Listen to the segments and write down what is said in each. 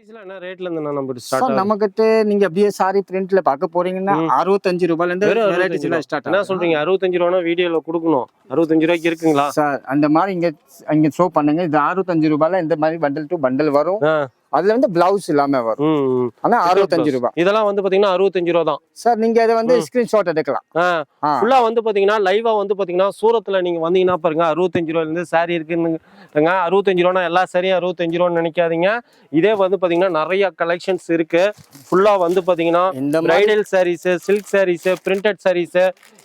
சாரீஸ்லாம் என்ன ரேட்ல இருந்து நம்ம ஸ்டார்ட் நீங்க அப்படியே சாரி பிரிண்ட்ல பார்க்க போறீங்கன்னா. அறுபத்தஞ்சு ரூபாய்ல இருந்து வெறும் வெரைட்டிஸ் 65 எல்லாம் ஸ்டார்ட் என்ன சொல்றீங்க? அறுபத்தஞ்சு ரூபா வீடியோல கொடுக்கணும். அறுபத்தஞ்சு ரூபாய்க்கு இருக்குங்களா? சார் அந்த மாதிரி இங்க இங்க ஷோ பண்ணுங்க. இது அறுபத்தஞ்சு ரூபாய்ல இந்த மாதிரி பண்டல் டு பண்டல் வரும். அதுல வந்து பிளவுஸ் இல்லாம வரும். ஆனா அறுபத்தஞ்சு. ரூபாய் இதெல்லாம் வந்து பாத்தீங்கன்னா அறுபத்தஞ்சு ரூபா தான். சார் நீங்க இதை வந்து. ஸ்கிரீன்ஷாட் எடுக்கலாம். ஃபுல்லா வந்து பாத்தீங்கன்னா லைவா வந்து பாத்தீங்கன்னா சூரத்துல நீங்க வந்தீங்கன்னா பாருங்க அறுபத்தஞ்சு ரூபாயில இருந்து சாரி இருக்குன்னு அறுபத்தஞ்சு ரூபா எல்லா சாரியும் அறுபத்தஞ்சு ரூபான்னு நினைக்காதீங்க. இதே வந்து பாத்தீங்கன்னா நிறைய கலெக்ஷன்ஸ் இருக்கு. ஃபுல்லா வந்து பாத்தீங்கன்னா இந்த bridal sarees silk sarees printed sarees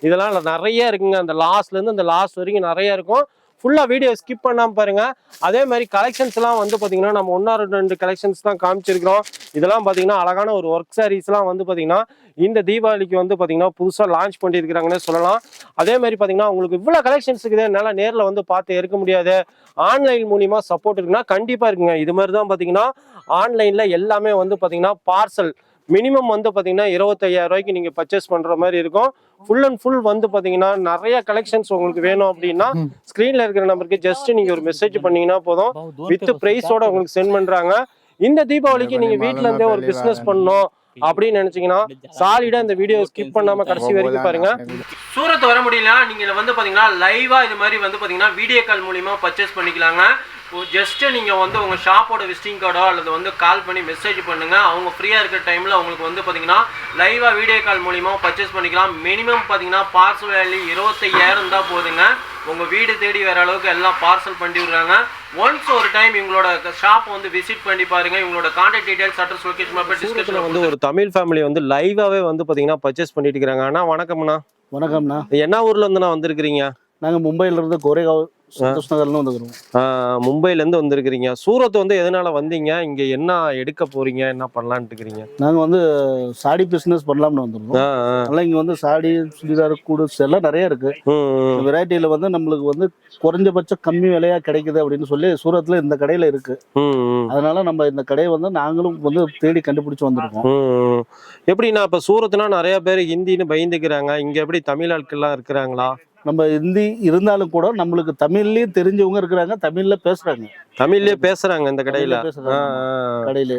இதெல்லாம் நிறைய இருக்குங்க. அந்த லாஸ்ட்ல இருந்து அந்த லாஸ்ட் வரைக்கும் நிறைய இருக்கும். ஃபுல்லாக வீடியோ ஸ்கிப் பண்ணாம பாருங்கள் அதே மாதிரி கலெக்ஷன்ஸ்லாம் வந்து பார்த்தீங்கன்னா நம்ம ஒன்றா ரெண்டு ரெண்டு கலெக்ஷன்ஸ் தான் காமிச்சிருக்கிறோம். இதெல்லாம் பார்த்தீங்கன்னா அழகான ஒரு ஒர்க் சாரீஸ்லாம் வந்து பார்த்தீங்கன்னா இந்த தீபாவளிக்கு வந்து பார்த்தீங்கன்னா புதுசாக லான்ச் பண்ணியிருக்கிறாங்கன்னு சொல்லலாம். அதே மாதிரி பார்த்தீங்கன்னா உங்களுக்கு இவ்வளோ கலெக்ஷன்ஸ் இருக்குது என்னால் நேரில் வந்து பார்த்து எடுக்க முடியாது. ஆன்லைன் மூலியமா சப்போர்ட் இருக்குன்னா கண்டிப்பாக இருக்குங்க. இது மாதிரி தான் பார்த்தீங்கன்னா ஆன்லைனில் எல்லாமே வந்து பார்த்தீங்கன்னா பார்சல் மினிமம் வந்து பாத்தீங்கன்னா இருபத்தையாயிரம் ரூபாய்க்கு நீங்க பர்ச்சேஸ் பண்ற மாதிரி இருக்கும். ஃபுல் அண்ட் ஃபுல் வந்து பாத்தீங்கன்னா நிறைய கலெக்ஷன்ஸ் உங்களுக்கு வேணும் அப்படின்னா. ஸ்கிரீன்ல இருக்கிற நம்பருக்கு ஜஸ்ட் நீங்க ஒரு மெசேஜ் பண்ணீங்கன்னா போதும். வித் பிரைஸோட உங்களுக்கு சென்ட் பண்றாங்க. இந்த தீபாவளிக்கு நீங்க வீட்ல இருந்தே ஒரு பிசினஸ் பண்ணணும். அப்படின்னு நினைச்சீங்கன்னா சாலிடா இந்த வீடியோ ஸ்கிப் பண்ணாம கடைசி வரைக்கும் பாருங்க. சூரத் வர முடியல நீங்க வந்து பாத்தீங்கன்னா லைவா இது மாதிரி வந்து பாத்தீங்கன்னா வீடியோ கால் மூலியமா பர்ச்சேஸ் பண்ணிக்கலாங்க. ஜஸ்ட் நீங்க வந்து உங்க ஷாப்போட விசிட்டிங் கார்டோ அல்லது வந்து கால் பண்ணி மெசேஜ் பண்ணுங்க. அவங்க ஃப்ரீயா இருக்கிற டைம்ல உங்களுக்கு வந்து பாத்தீங்கன்னா லைவா வீடியோ கால் மூலியமா பர்ச்சேஸ் பண்ணிக்கலாம். மினிமம் பாத்தீங்கன்னா பார்சல் வேல்யூ இருபத்தையாயிரம் தான் போதுங்க. உங்க வீடு தேடி வர அளவுக்கு எல்லாம் பார்சல் பண்ணி விடுறாங்க. ஒன்ஸ் ஒரு டைம் இவங்களோட ஷாப் வந்து விசிட் பண்ணி பாருங்க இவங்களோட contact details address location map டிஸ்கிரிப்ஷன்ல வந்து ஒரு தமிழ் ஃபேமிலி வந்து லைவாவே வந்து பாத்தீங்கன்னா பர்ச்சேஸ் பண்ணிட்டு இருக்காங்க அண்ணா வணக்கம்ண்ணா. வணக்கம்ண்ணா. என்ன ஊர்ல இருந்து நான் வந்திருக்கிறீங்க? நாங்கள் மும்பையில இருந்து கோரேகாவ் சந்தோஷ் நகர்ல வந்துக்கிறோம். மும்பைல இருந்து வந்திருக்கிறீங்க. சூரத் வந்து எதனால வந்தீங்க? இங்க என்ன எடுக்க போறீங்க? என்ன பண்ணலான்ட்டு இருக்கிறீங்க? நாங்கள் வந்து சாடி பிஸ்னஸ் பண்ணலாம்னு வந்துருக்கோம் அதனால் இங்கே வந்து சாடி சுடிதார் கூடுஸ் எல்லாம் நிறைய இருக்கு. வெரைட்டியில் வந்து நம்மளுக்கு வந்து குறைஞ்சபட்சம் கம்மி விலையா கிடைக்குது அப்படின்னு சொல்லி சூரத்தில் இந்த கடையில் இருக்கு. அதனால நம்ம இந்த கடையை வந்து நாங்களும் வந்து தேடி கண்டுபிடிச்சு வந்திருக்கோம். எப்படிண்ணா இப்ப சூரத்னா நிறைய பேர் ஹிந்தின்னு பயந்துக்கிறாங்க. இங்க எப்படி தமிழ் ஆட்கள்லாம் இருக்கிறாங்களா? நம்ம ஹிந்தி இருந்தாலும் கூட நம்மளுக்கு தமிழ்லயும் தெரிஞ்சவங்க இருக்கிறாங்க தமிழ்ல பேசுறாங்க. தமிழ்லயே பேசுறாங்க இந்த கடையில. கடையில.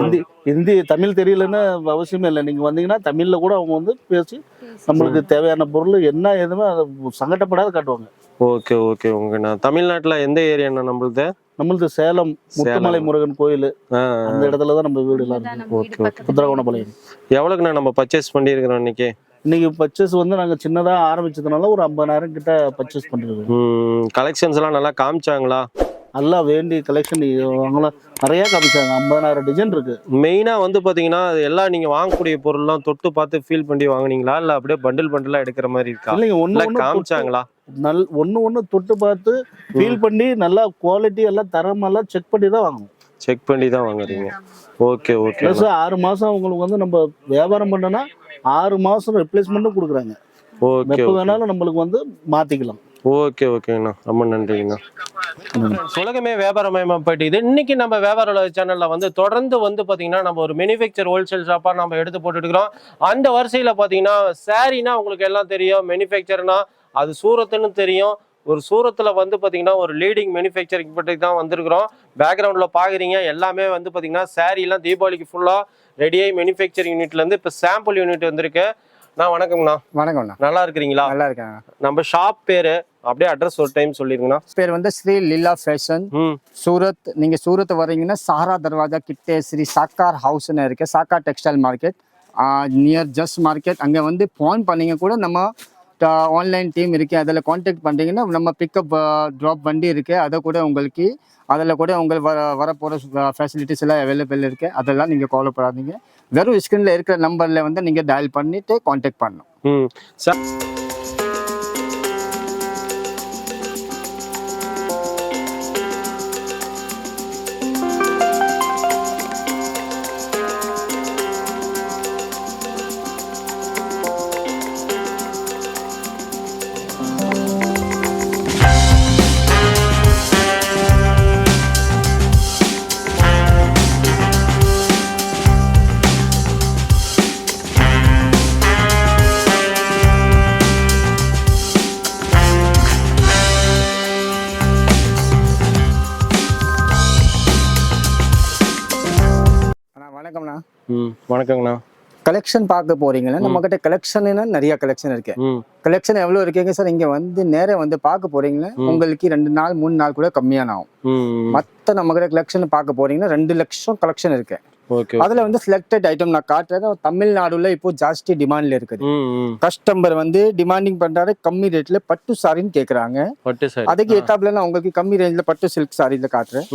ஹிந்தி ஹிந்தி தமிழ் தெரியலன்னு அவசியமே இல்லை. நீங்க வந்தீங்கன்னா தமிழ்ல கூட அவங்க வந்து பேசி நம்மளுக்கு தேவையான பொருள் என்ன எதுவுமே அதை சங்கடப்படாத காட்டுவாங்க. Okay okay. உங்கண்ணா தமிழ்நாட்டுல எந்த ஏரியாண்ணா நம்மளுது? நம்மளது சேலம் முத்துமலை முருகன் கோயில். ஆஹ் அந்த இடத்துல தான் நம்ம வீடு எல்லாம் இருக்கு. Okay okay. புத்திரகோணபாளையம் எவ்வளவுக்குண்ணா நம்ம பர்ச்சேஸ் பண்ணியிருக்கிறோம் இன்னைக்கு? இன்னைக்கு பர்ச்சேஸ் வந்து நாங்க சின்னதா ஆரம்பிச்சதுனால ஒரு ஐம்பதாயிரம் கிட்ட பர்ச்சேஸ் பண்ணிருக்கோம் கலெக்ஷன்ஸ் எல்லாம் நல்லா காமிச்சாங்களா? எல்லாம் வேண்டி கலெக்ஷன் அவங்களாம் நிறைய காமிச்சாங்க. ஐம்பதாயிரம் டிசைன் இருக்கு. மெயினா வந்து பாத்தீங்கன்னா எல்லாம் நீங்க வாங்கக்கூடிய பொருள்லாம் தொட்டு பார்த்து ஃபீல் பண்ணி வாங்குனீங்களா? இல்ல அப்படியே பண்டில் பண்டிலா எடுக்கிற மாதிரி இருக்கா? இல்லைங்க ஒண்ணு காமிச்சாங்களா? நல் ஒண்ணு ஒண்ணு தொட்டு பார்த்து ஃபீல் பண்ணி நல்லா குவாலிட்டி எல்லாம் தரமெல்லாம் செக் பண்ணி தான் வாங்கணும். செக் பண்ணி தான் வாங்குறீங்க. Okay okay. ப்ளஸ் ஆறு மாசம் உங்களுக்கு வந்து நம்ம வியாபாரம் பண்ணோம்னா ஆறு மாசம் ரிப்ளேஸ்மெண்ட்டும் கொடுக்குறாங்க. ஓகே எப்போ வேணாலும் நம்மளுக்கு வந்து மாத்திக்கலாம். ஓகே ஓகேங்கண்ணா. ரொம்ப நன்றிங்கண்ணா. உலகமே வியாபாரமயமா போயிட்டு இது இன்னைக்கு நம்ம வியாபார சேனல்ல வந்து தொடர்ந்து வந்து பாத்தீங்கன்னா நம்ம ஒரு மேனுஃபேக்சர் ஹோல்சேல் ஷாப்பா நம்ம எடுத்து போட்டுட்டு அந்த வரிசையில பாத்தீங்கன்னா சாரினா உங்களுக்கு எல்லாம் தெரியும் மேனுஃபேக்சர்னா அது சூரத்துன்னு தெரியும். ஒரு சூரத்துல வந்து பாத்தீங்கன்னா ஒரு லீடிங் மேனுஃபேக்சரிங் பற்றி தான் வந்திருக்கிறோம். பேக்ரவுண்ட்ல பாக்குறீங்க. எல்லாமே வந்து பாத்தீங்கன்னா saree எல்லாம் தீபாவளிக்கு ஃபுல்லா ரெடியாகி மேனுஃபேக்சரிங் யூனிட்ல இருந்து இப்போ சாம்பிள் யூனிட் வந்திருக்கு. நான் வணக்கம்ண்ணா. வணக்கம்ண்ணா. நல்லா இருக்கிறீங்களா? நல்லா இருக்காங்க. நம்ம ஷாப் பேரு அப்படியே அட்ரஸ் ஒரு டைம் சொல்லிருங்கண்ணா பேர் வந்து ஸ்ரீ லீலா ஃபேஷன் ம். சூரத் நீங்க சூரத் வரீங்கன்னா சஹரா தர்வாஜா கிட்டே ஸ்ரீ சாக்கார் ஹவுஸ்னு இருக்கு. Sakar textile market near just market அங்கே வந்து ஃபோன் பண்ணீங்க கூட நம்ம ஆன்லைன் டீம் இருக்கு. அதில் காண்டாக்ட் பண்ணுறீங்கன்னா நம்ம பிக்கப் ட்ராப் வண்டி இருக்கு. அதை கூட உங்களுக்கு அதில் கூட உங்களுக்கு வர வரப்போகிற ஃபெசிலிட்டிஸ் எல்லாம் அவைலபிள் இருக்கு. அதெல்லாம் நீங்கள் கால் பண்ணாதீங்க. வெறும் ஸ்க்ரீனில் இருக்கிற நம்பரில் வந்து நீங்கள் டயல் பண்ணிவிட்டு காண்டாக்ட் பண்ணணும். ம். சார் வணக்கம்ண்ணா. ம் வணக்கங்கண்ணா. கலெக்ஷன் பார்க்க போறீங்கன்னா நம்ம கிட்ட கலெக்ஷன்னா நிறைய கலெக்ஷன் இருக்கு. கலெக்ஷன் எவ்வளவு இருக்குங்க சார்? இங்க வந்து நேரா வந்து பார்க்க போறீங்கன்னா. உங்களுக்கு ரெண்டு நாள் மூணு நாள் கூட கம்மியான ஆகும் மத்த நம்ம கிட்ட கலெக்ஷன் பார்க்க போறீங்கன்னா ரெண்டு லட்சம் கலெக்ஷன் இருக்கு. அதுல வந்து செலக்டட் ஐட்டம் நான் காட்டுறேன். தமிழ்நாடுல இப்போ ஜாஸ்தி டிமாண்ட்ல இருக்குது. கஸ்டமர் வந்து டிமாண்டிங் பண்றாரு கம்மி ரேட்ல பட்டு சாரின்னு கேக்குறாங்க. பட்டு சாரி அதுக்கு ஏத்தாப்புல நான் உங்களுக்கு கம்மி ரேஞ்சில் பட்டு சில்க் சாரீல காட்டுறேன்.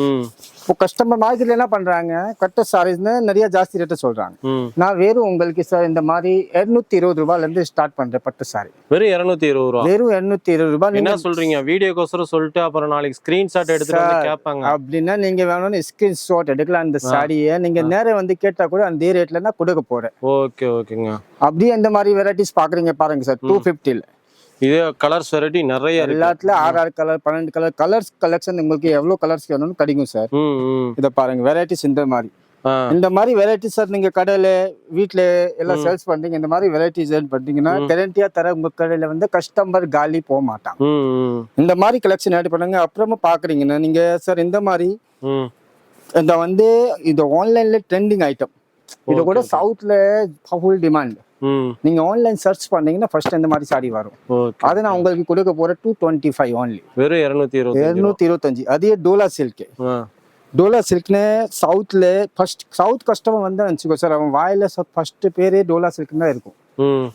இப்போ கஸ்டமர் மார்க்கெட்ல என்ன பண்றாங்க கட்ட சாரீஸ்னு நிறைய ஜாஸ்தி ரேட்டு சொல்றாங்க. நான் வெறும் உங்களுக்கு சார் இந்த மாதிரி இருநூத்தி இருபது ரூபாயில இருந்து ஸ்டார்ட் பண்றேன் பட்டு சாரி வெறும் இருநூத்தி இருபது ரூபா? வெறும் இருநூத்தி இருபது ரூபாய். என்ன சொல்றீங்க? வீடியோக்கோசரம் சொல்லிட்டு அப்புறம் நாளைக்கு ஸ்கிரீன்ஷாட் Sir, கேட்பாங்க. அப்படின்னா நீங்க வேணும்னு ஸ்கிரீன்ஷாட் எடுக்கலாம். அந்த சாரியை நீங்க நேரம் வந்து கேட்டா கூட அந்த ரேட்ல நான் கொடுக்க போறேன். ஓகே ஓகேங்க. அப்படியே இந்த மாதிரி வெரைட்டிஸ் பாக்குறீங்க பாருங்க சார் டூ ஃபிஃப்டில இதே கலர்ஸ் வெரைட்டி நிறைய எல்லாத்துல ஆறு ஆறு கலர் பன்னெண்டு கலர் கலர்ஸ் கலெக்ஷன் உங்களுக்கு எவ்வளவு கலர்ஸ் வேணும்னு கிடைக்கும் சார். இதை பாருங்க வெரைட்டிஸ் இந்த மாதிரி. இந்த மாதிரி வெரைட்டிஸ் சார் நீங்க கடையில வீட்ல எல்லாம் சேல்ஸ் பண்றீங்க இந்த மாதிரி வெரைட்டிஸ் பண்றீங்கன்னா கேரண்டியா தர உங்க கடையில வந்து கஸ்டமர் காலி போக மாட்டாங்க ம் ம். இந்த மாதிரி கலெக்ஷன் ஆட் பண்ணுங்க அப்புறமா பாக்குறீங்கன்னா நீங்க சார் இந்த மாதிரி இந்த வந்து இது ஆன்லைன்ல ட்ரெண்டிங் ஐட்டம் இது கூட சவுத்ல ஃபுல் டிமாண்ட் நீங்க ஆன்லைன் சர்ச் பண்ணீங்கன்னா ஃபர்ஸ்ட் இந்த மாதிரி சாரி வரும். அது நான் உங்களுக்கு கொடுக்க போற டூ டுவெண்ட்டி ஃபைவ் ஒன்லி வெறும் இருநூத்தி இருபது இருநூத்தி இருபத்தஞ்சு. அதே டோலா சில்க் டோலா சில்க்னு சவுத்ல ஃபர்ஸ்ட் சவுத் கஸ்டமர் வந்து நினச்சிக்கோ சார் அவன் வாயில ஃபர்ஸ்ட் பேரே டோலா சில்க் தான் இருக்கும்.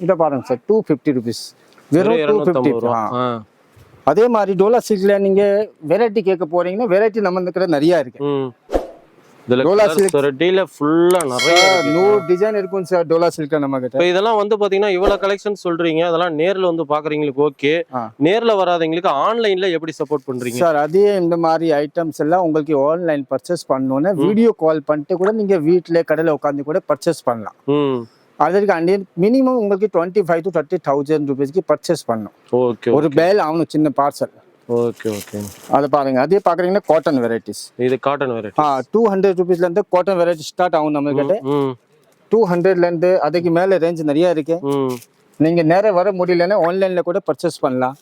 இதை பாருங்க சார் டூ ஃபிஃப்டி ருபீஸ் வெறும் டூ ஃபிஃப்டி அதே மாதிரி டோலா சில்க்ல நீங்க வெரைட்டி கேட்க போறீங்கன்னா வெரைட்டி நம்ம கிட்ட நிறைய இருக்கு. இதுல டோலா silk. வெரைட்டில ஃபுல்லா நிறைய. நூறு டிசைன் இருக்கும் சார் டோலா சில்க் நம்ம கிட்ட இதெல்லாம் வந்து பாத்தீங்கன்னா இவ்வளவு கலெக்ஷன் சொல்றீங்க. அதெல்லாம் நேர்ல வந்து பாக்குறீங்களுக்கு ஓகே. நேர்ல வராதவங்களுக்கு ஆன்லைன்ல எப்படி சப்போர்ட் பண்றீங்க? சார் அதே இந்த மாதிரி ஐட்டம்ஸ் எல்லாம் உங்களுக்கு ஆன்லைன் பர்ச்சேஸ் பண்ணணும்னா வீடியோ கால் பண்ணிட்டு கூட நீங்க வீட்ல கடையில உட்காந்து கூட பர்ச்சேஸ் பண்ணலாம். அதற்கு அண்டி மினிமம் உங்களுக்கு twenty five to thirty thousand ருபீஸ்க்கு பர்ச்சேஸ் பண்ணணும். ஓகே ஒரு பேல் ஆகணும் சின்ன பார்சல் ஓகே ஓகே அதை பாருங்க. அதே பாக்குறீங்கன்னா காட்டன் வெரைட்டிஸ் இது காட்டன் வெரைட்டி ஆ டூ ஹண்ட்ரட் ருபீஸ்ல இருந்து காட்டன் வெரைட்டி ஸ்டார்ட் ஆகும் நம்ம கிட்ட டூ ஹண்ட்ரட்ல இருந்து அதுக்கு மேல ரேஞ்ச் நிறைய இருக்கு. நீங்க நேரா வர முடியலன்னா ஆன்லைன்ல கூட பர்ச்சேஸ் பண்ணலாம்.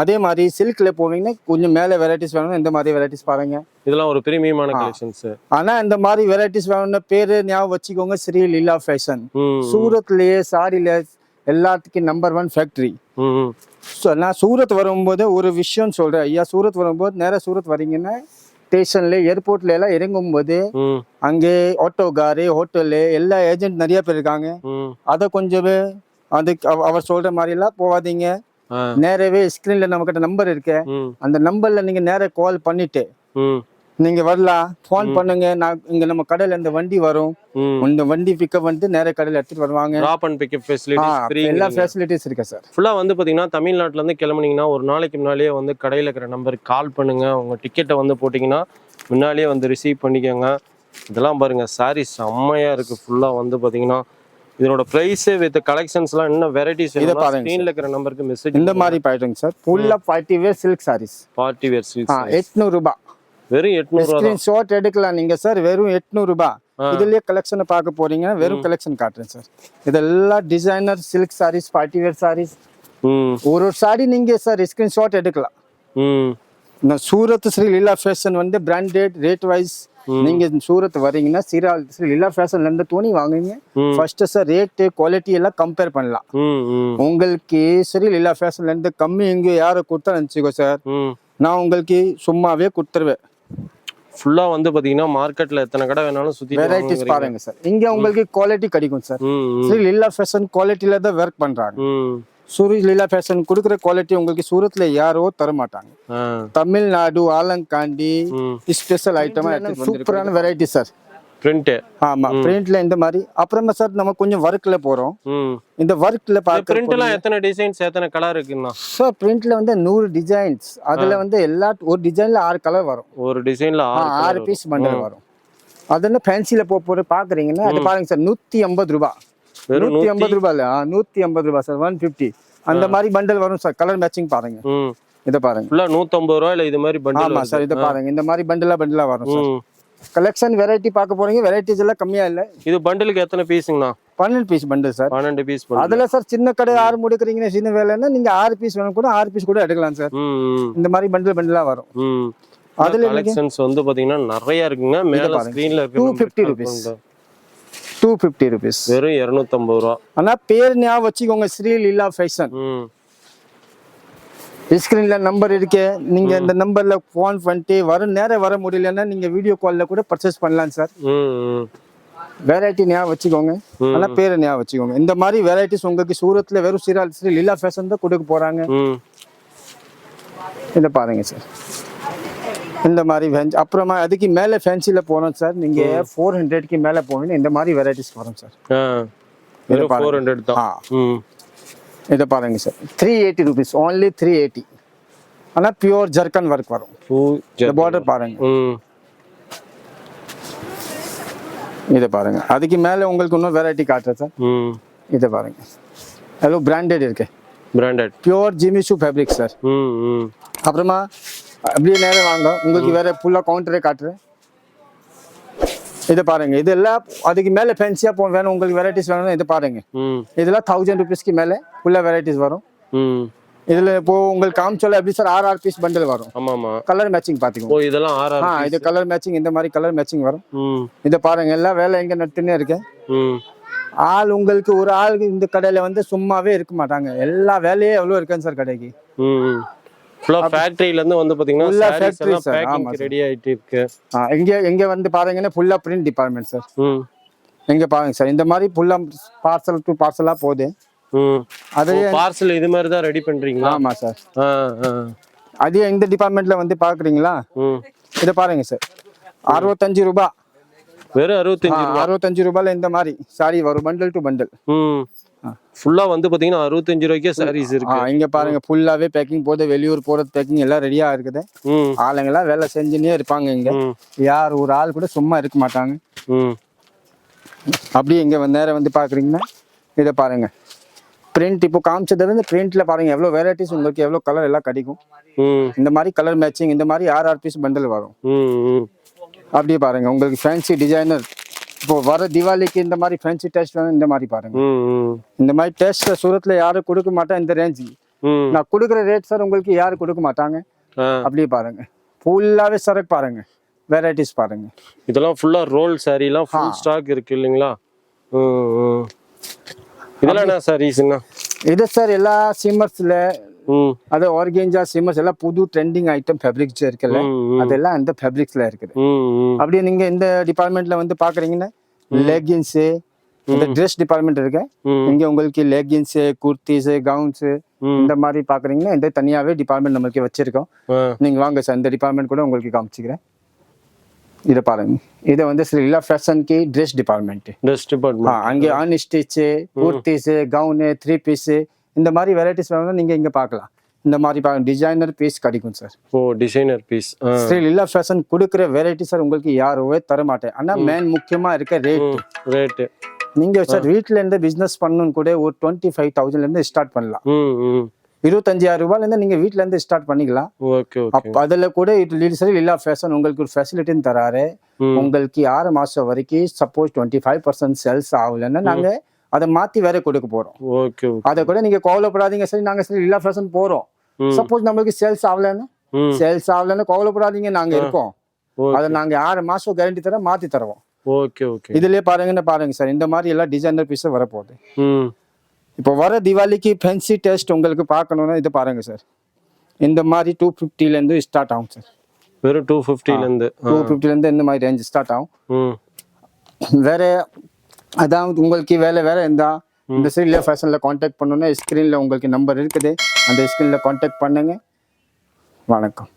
அதே மாதிரி சில்க்ல போவீங்கன்னா கொஞ்சம் மேல வெரைட்டிஸ் வேணும் இந்த மாதிரி வெரைட்டிஸ் பாருங்க. இதெல்லாம் ஒரு பிரீமியமான கலெக்ஷன்ஸ் ஆனா இந்த மாதிரி வெரைட்டிஸ் வேணும்னா பேரு ஞாபகம் வச்சுக்கோங்க ஸ்ரீ லீலா ஃபேஷன் சூரத்லயே சாரில எல்லாத்துக்கும் நம்பர் ஒன் ஃபேக்டரி ம் நான் சூரத் வரும்போது ஒரு விஷயம் சொல்றேன். ஐயா சூரத் வரும்போது நேரா சூரத் வரீங்கன்னா ஸ்டேஷன்ல ஏர்போர்ட்ல எல்லாம் இறங்கும்போது ம். அங்கே ஆட்டோ காரு ஹோட்டலு எல்லா ஏஜென்ட் நிறைய பேர் இருக்காங்க. அதை கொஞ்சம் அதுக்கு அவ- அவர் சொல்ற மாதிரி எல்லாம் போகாதீங்க நேரவே ஸ்கிரீன்ல நம்ம கிட்ட நம்பர் இருக்கு. அந்த நம்பர்ல நீங்க நேரா கால் பண்ணிட்டு நீங்க வரலாம் ஃபோன் பண்ணுங்க. நான் இங்க நம்ம கடையில இந்த வண்டி வரும். இந்த வண்டி பிக்கப் வந்து நேரா கடையில எடுத்துட்டு வருவாங்க. டிராப் அண்ட் பிக்கப் ஃபெசிலிட்டிஸ் எல்லா ஃபெசிலிட்டிஸ் இருக்கு சார் ஃபுல்லா வந்து பாத்தீங்கன்னா தமிழ்நாட்டுல இருந்து கிளம்புனீங்கன்னா ஒரு நாளைக்கு முன்னாலேயே வந்து கடையில இருக்கிற நம்பருக்கு கால் பண்ணுங்க. உங்க டிக்கெட்டை வந்து போட்டீங்கன்னா முன்னாலேயே வந்து ரிசீவ் பண்ணிக்கோங்க. இதெல்லாம் பாருங்க சாரி செம்மையா இருக்கு. ஃபுல்லா வந்து பாத்தீங்கன்னா இதனோட பிரைஸ் வித் கலெக்ஷன்ஸ்லாம் இன்னும் வெரைட்டிஸ் இதை பாருங்க ஸ்க்ரீன்ல இருக்கிற நம்பருக்கு மெசேஜ் இந்த மாதிரி பாயிட்டுங்க சார் ஃபுல்லா party wear silk sarees party wear suits எட்நூறு ரூபாய். வெறும் எட்நூறு ஷாட் எடுக்கலாம் நீங்க சார் வெறும் எட்நூறு ரூபாய் இதுலயே கலெக்ஷன் பார்க்க போறீங்கன்னா வெறும் கலெக்ஷன் காட்டுறேன் சார் இதெல்லாம் designer silk sarees party wear sarees ஒரு ஒரு சாரி நீங்க சார் ஸ்கிரீன் ஷாட் எடுக்கலாம் இந்த சூரத் ஸ்ரீ லீலா ஃபேஷன் வந்து பிராண்டட் ரேட் வைஸ் நீங்க சூரத் வரீங்கன்னா ஸ்ரீரா ஸ்ரீ லீலா ஃபேஷன்ல இருந்து துணி வாங்குவீங்க. ஃபர்ஸ்ட் சார் ரேட்டு குவாலிட்டி எல்லாம் கம்பேர் பண்ணலாம். உங்களுக்கு ஸ்ரீ லீலா ஃபேஷன்ல இருந்து கம்மி இங்க யாரை கொடுத்தா நினச்சிக்கோ சார் நான் உங்களுக்கு சும்மாவே கொடுத்துருவேன். ஃபுல்லா வந்து பாத்தீங்கன்னா மார்க்கெட்ல எத்தனை கடை வேணாலும் சுத்தி வெரைட்டிஸ் பாருங்க சார் இங்க உங்களுக்கு குவாலிட்டி கிடைக்கும் சார் ஸ்ரீ லீலா ஃபேஷன் குவாலிட்டியில தான் ஒர்க் பண்றாங்க. ம். சூரி லீலா ஃபேஷன் கொடுக்குற குவாலிட்டி உங்களுக்கு சூரத்ல யாரோ தர மாட்டாங்க. தமிழ்நாடு ஆலங்காண்டி ஸ்பெஷல் ஐட்டமா சூப்பரான வெரைட்டி சார் பிரிண்ட் ஆமா பிரிண்ட்ல இந்த மாதிரி. அப்புறமா சார் நம்ம கொஞ்சம் ஒர்க்ல போறோம். இந்த ஒர்க்ல பார்க்க எல்லாம் எத்தனை டிசைன்ஸ் எத்தனை கலர் இருக்குண்ணா சார் பிரிண்ட்ல வந்து நூறு டிசைன்ஸ் அதுல வந்து எல்லா ஒரு டிசைன்ல ஆறு கலர் வரும். ஒரு டிசைன்ல ஆறு பீஸ் பண்டல் வரும். அது என்ன ஃபேன்சில போ போட்டு பாக்குறீங்கன்னா அது பாருங்க சார் நூத்தி ரூபாய் வெறும் நூத்தி ஐம்பது ரூபாய்ல நூத்தி ஐம்பது ரூபாய் சார் ஒன் பிப்டி அந்த மாதிரி பண்டல் வரும் சார் கலர் மேட்சிங் பாருங்க. இதை பாருங்க. ஃபுல்லா நூத்தம்பது ரூபா இல்ல இது மாதிரி ஆமா பண்டில் சார் இதை பாருங்க. இந்த மாதிரி பண்டலா பண்டலா வரும் சார் கலெக்ஷன் வெரைட்டி பார்க்க போறீங்க. வெரைட்டிஸ் எல்லாம் கம்மியா இல்ல. இது பண்டிலுக்கு எத்தனை பீஸுங்கண்ணா பன்னெண்டு பீஸ் பண்டல் சார் பன்னெண்டு பீஸ் அதுல சார் சின்ன கடை ஆறு முடிக்கிறீங்கன்னா சின்ன வேலைன்னா நீங்க ஆறு பீஸ் வேணும் கூட ஆறு பீஸ் கூட எடுக்கலாம் சார் இந்த மாதிரி பண்டல் பண்டலா வரும். அதுல கலெக்ஷன்ஸ் வந்து பாத்தீங்கன்னா நிறைய இருக்குங்க. மேல. ஸ்கிரீன்ல இருக்கு 250 rupees. டூ ஃபிஃப்டி ருபீஸ் வெறும் இருநூத்தம்பது ரூபா. ஆனா பேர் ஞாபகம் வச்சுக்கோங்க ஸ்ரீ லீலா ஃபேஷன் ஸ்க்ரீன்ல நம்பர் இருக்கு. நீங்க இந்த நம்பர்ல ஃபோன் பண்ணிட்டு வர நேரம் வர முடியலன்னா நீங்க வீடியோ கால்ல கூட பர்ச்சேஸ் பண்ணலாம் சார். வெரைட்டி ஞாபகம் வச்சுக்கோங்க. ஆனா பேரை ஞாபகம் வச்சுக்கோங்க. இந்த மாதிரி வெரைட்டிஸ் உங்களுக்கு சூரத்ல வெறும் ஸ்ரீ ஸ்ரீ லீலா ஃபேஷன் தான் கொடுக்க போறாங்க. இதை பாருங்க சார். இந்த மாதிரி ஃபேன்சி அப்புறமா அதுக்கு மேலே ஃபேன்சியில் போனோம் சார். நீங்கள் ஃபோர் ஹண்ட்ரட்க்கு மேலே போனீங்கன்னா இந்த மாதிரி வெரைட்டிஸ் வரும் சார். ஃபோர் ஹண்ட்ரட் தான். இதை பாருங்க sir. Three eighty rupees only three eighty ஆனால் பியூர் ஜர்க்கன் ஒர்க் வரும். பார்டர் பாருங்க. இதை பாருங்க. அதுக்கு மேலே உங்களுக்கு இன்னும் வெரைட்டி காட்டுறேன் சார். இதை பாருங்க. அதுவும் பிராண்டட் இருக்கு. பிராண்டட் பியூர் ஜிமிஷு ஃபேப்ரிக் சார் அப்புறமா அப்படியே நேரம் வாங்க. உங்களுக்கு வேற ஃபுல்லாக கவுண்டரே காட்டுறேன். இதை பாருங்க. இதெல்லாம் அதுக்கு மேலே ஃபேன்சியாக போ வேணும் உங்களுக்கு வெரைட்டிஸ் வேணும்னா இதை பாருங்க. இதெல்லாம் தௌசண்ட் ருபீஸ்க்கு மேலே ஃபுல்லாக வெரைட்டிஸ் வரும். ம். இதில் இப்போ உங்களுக்கு காமிச்சோல எப்படி சார் ஆறு ஆறு பீஸ் பண்டில் வரும். ஆமா ஆமா கலர் மேட்சிங் பார்த்துக்கோங்க. ஓ இதெல்லாம் ஆர் ஆ ஆர் இது கலர் மேட்சிங் இந்த மாதிரி கலர் மேட்சிங் வரும். இதை பாருங்க எல்லாம் வேலை எங்கே நட்டுன்னே இருக்கு. ம். ஆள் உங்களுக்கு ஒரு ஆளுக்கு இந்த கடையில் வந்து சும்மாவே இருக்க மாட்டாங்க. எல்லா வேலையும் எவ்வளோ இருக்குன்னு சார் கடைக்கு. ஃபுல்லா ஃபேக்டரியில இருந்து வந்து பாத்தீங்கன்னா. பேக்கிங் ஆமா sir. ரெடி ஆயிட்டு இருக்கு ஆ இங்கே எங்கே வந்து பாருங்கன்னா ஃபுல்லாக பிரிண்ட் டிபார்ட்மெண்ட் சார் எங்கே பாருங்க சார் இந்த மாதிரி ஃபுல்லாக பார்சல் டு பார்சலாக போகுது. அது பார்சல் இது மாதிரி தான் ரெடி பண்றீங்களா? ஆமாம் சார் அதே இந்த டிபார்ட்மெண்ட்டில் வந்து பார்க்குறீங்களா ம். இதை பாருங்க சார் அறுபத்தஞ்சு ரூபா. வெறும் அறுபத்தஞ்சு அறுபத்தஞ்சு ரூபாயில் இந்த மாதிரி சாரி வரும் பண்டல் டு பண்டல் ம் ஃபுல்லா வந்து பாத்தீங்கன்னா அறுபத்தஞ்சு ரூபாய்க்கே சாரீஸ் இருக்கு. இங்க பாருங்க ஃபுல்லாவே பேக்கிங் போது வெளியூர் போறது பேக்கிங் எல்லாம் ரெடியா இருக்குது. ஆளுங்கெல்லாம் வேலை செஞ்சுனே இருப்பாங்க இங்க. யார் ஒரு ஆள் கூட சும்மா இருக்க மாட்டாங்க. அப்படியே இங்க நேரம் வந்து பாக்குறீங்கன்னா இதை பாருங்க. பிரிண்ட் இப்போ காமிச்சது வந்து பிரிண்ட்ல பாருங்க எவ்வளவு வெரைட்டிஸ் உங்களுக்கு எவ்வளவு கலர் எல்லாம் கிடைக்கும். இந்த மாதிரி கலர் மேட்சிங் இந்த மாதிரி ஆறு ஆறு பீஸ் பண்டல் வரும். அப்படியே பாருங்க உங்களுக்கு ஃபேன்சி டிசைனர் இப்போ வர தீபாவளிக்கு இந்த மாதிரி ஃபேன்சி டெஸ்ட் வேணும் இந்த மாதிரி பாருங்க. இந்த மாதிரி டெஸ்ட் சூரத்ல யாரும் கொடுக்க மாட்டேன் இந்த ரேஞ்சு நான் கொடுக்குற ரேட் சார் உங்களுக்கு யாரும் கொடுக்க மாட்டாங்க. அப்படியே பாருங்க. ஃபுல்லாவே சரக்கு பாருங்க. வெரைட்டிஸ் பாருங்க. இதெல்லாம் ஃபுல்லா ரோல் சாரீலாம் ஃபுல் ஸ்டாக் இருக்கு இல்லைங்களா? இதெல்லாம் என்ன சாரீஸ்ண்ணா இது சார் எல்லா சிம்மர்ஸ்ல ம் அது ஆர்கேஞ்சா சிம்மர்ஸ் எல்லாம் புது ட்ரெண்டிங் ஐட்டம் ஃபேப்ரிக்ஸ் இருக்குல்ல. அதெல்லாம் அந்த ஃபேப்ரிக்ஸ்ல இருக்குது. அப்படியே நீங்க இந்த டிபார்ட்மெண்ட்ல வந்து பாக்குறீங்கன்னா லெகின்ஸ் இந்த ட்ரெஸ் டிபார்ட்மெண்ட் இருக்கு. இங்க உங்களுக்கு லெகின்ஸ் குர்த்திஸ் கவுன்ஸ். இந்த மாதிரி பாக்குறீங்கன்னா இந்த தனியாவே டிபார்ட்மெண்ட் நம்மளுக்கு வச்சிருக்கோம். நீங்க வாங்க சார். இந்த டிபார்ட்மெண்ட் கூட உங்களுக்கு காமிச்சுக்கிறேன். இதை பாருங்க. இது வந்து ஸ்ரீலா ஃபேஷன் கி ட்ரெஸ் டிபார்ட்மெண்ட் ட்ரெஸ் டிபார்ட்மெண்ட் அங்கே unstitch kurtis gown three piece இந்த மாதிரி வெரைட்டிஸ் வேணும்னா நீங்க இங்க பார்க்கலாம். இந்த மாதிரி பாருங்க டிசைனர் பீஸ் கிடைக்கும் சார் ஓ designer piece Sri Leela fashion கொடுக்குற வெரைட்டி சார் உங்களுக்கு யாருமே தர மாட்டேன் ஆனா மெயின் முக்கியமா இருக்க ரேட் ரேட்டு நீங்க சார் வீட்ல இருந்து பிசினஸ் பண்ணணும் கூட ஒரு டுவெண்ட்டி ஃபைவ் தௌசண்ட்ல இருந்து ஸ்டார்ட் பண்ணலாம். இருபத்தஞ்சாயிரம் நீங்க வீட்ல இருந்து ஸ்டார்ட் பண்ணிக்கலாம் அப்ப அதுல கூட சரி லீலா ஃபேஷன் உங்களுக்கு ஒரு ஃபெசிலிட்டின்னு தராரு. உங்களுக்கு ஆறு மாசம் வரைக்கும் suppose twenty five percent sales ஆகலைன்னா நாங்க அதை மாத்தி வேற கொடுக்க போறோம். ஓகே அதை கூட நீங்க கவலைப்படாதீங்க. சரி நாங்க சரி லீலா ஃபேஷன் போறோம். ம். சப்போஸ் நம்மளுக்கு சேல்ஸ் ஆகலைன்னா? சேல்ஸ் ஆகலைன்னா கவலைப்படாதீங்க. நாங்க இருக்கோம். அதை நாங்க ஆறு மாசம் கேரண்டி தர மாத்தி தருவோம். Okay okay. இதுலயே பாருங்கன்னு பாருங்க சார். இந்த மாதிரி எல்லாம் டிசைனர் பீஸ் வரப்போகுது. இப்போ வர தீபாவளிக்கு ஃபேன்சி டெஸ்ட் உங்களுக்கு பார்க்கணும்னா இது பாருங்க சார். இந்த மாதிரி டூ இருந்து ஸ்டார்ட் ஆகும் சார். வெறும் டூ ஃபிஃப்டிலேருந்து டூ இருந்து. இந்த மாதிரி ரேஞ்ச் ஸ்டார்ட் ஆகும். வேற அதான் உங்களுக்கு வேலை வேற இருந்தா இந்த சைடில் ஃபேஷனில் காண்டாக்ட் பண்ணணும்னா ஸ்க்ரீனில் உங்களுக்கு நம்பர் இருக்குது. அந்த ஸ்க்ரீனில் காண்டாக்ட் பண்ணுங்க. வணக்கம்.